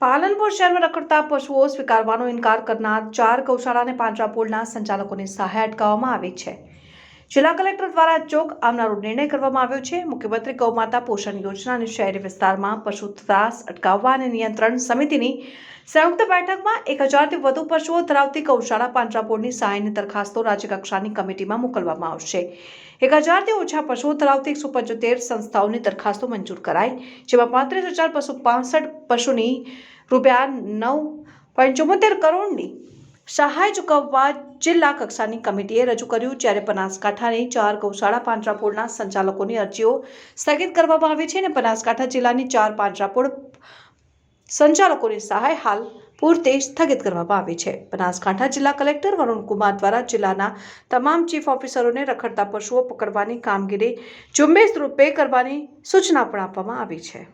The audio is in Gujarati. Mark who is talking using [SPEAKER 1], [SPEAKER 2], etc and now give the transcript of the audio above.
[SPEAKER 1] પાલનપુર શહેરમાં રખડતા પશુઓ સ્વીકારવાનો ઇનકાર કરનાર ચાર ગૌશાળા અને પાંજરાપોળના સંચાલકોની સહાય અટકાવવામાં આવી છે. જિલ્લા કલેક્ટર દ્વારા ચોક આવનારો નિર્ણય કરવામાં આવ્યો છે. મુખ્યમંત્રી ગૌમાતા પોષણ યોજના અને શહેરી વિસ્તારમાં પશુ ત્રાસ અટકાવવા અને નિયંત્રણ સમિતિની સંયુક્ત બેઠકમાં એક હજારથી વધુ પશુઓ ધરાવતી ગૌશાળા પાંજરાપોળની સહાયની દરખાસ્તો રાજ્ય કક્ષાની કમિટીમાં મોકલવામાં આવશે. એક હજારથી ઓછા પશુઓ ધરાવતી એકસો પંચોતેર સંસ્થાઓની દરખાસ્તો મંજૂર કરાઈ, જેમાં પાંત્રીસ હજાર બસો પાસઠ પશુની રૂપિયા નવ પંચોતેર કરોડની સહાય ચૂકવવા જિલ્લા કક્ષાની કમિટીએ રજૂ કર્યું, જ્યારે બનાસકાંઠાની ચાર ગૌશાળા પાંજરાપોળના સંચાલકોની અરજીઓ સ્થગિત કરવામાં આવી છે અને બનાસકાંઠા જિલ્લાની ચાર પાંજરાપોળ સંચાલકોની સહાય હાલ પૂરતે સ્થગિત કરવામાં આવી છે. બનાસકાંઠા જિલ્લા કલેક્ટર વરુણકુમાર દ્વારા જિલ્લાના તમામ ચીફ ઓફિસરોને રખડતા પશુઓ પકડવાની કામગીરી ઝુંબેશ રૂપે કરવાની સૂચના પણ આપવામાં આવી છે.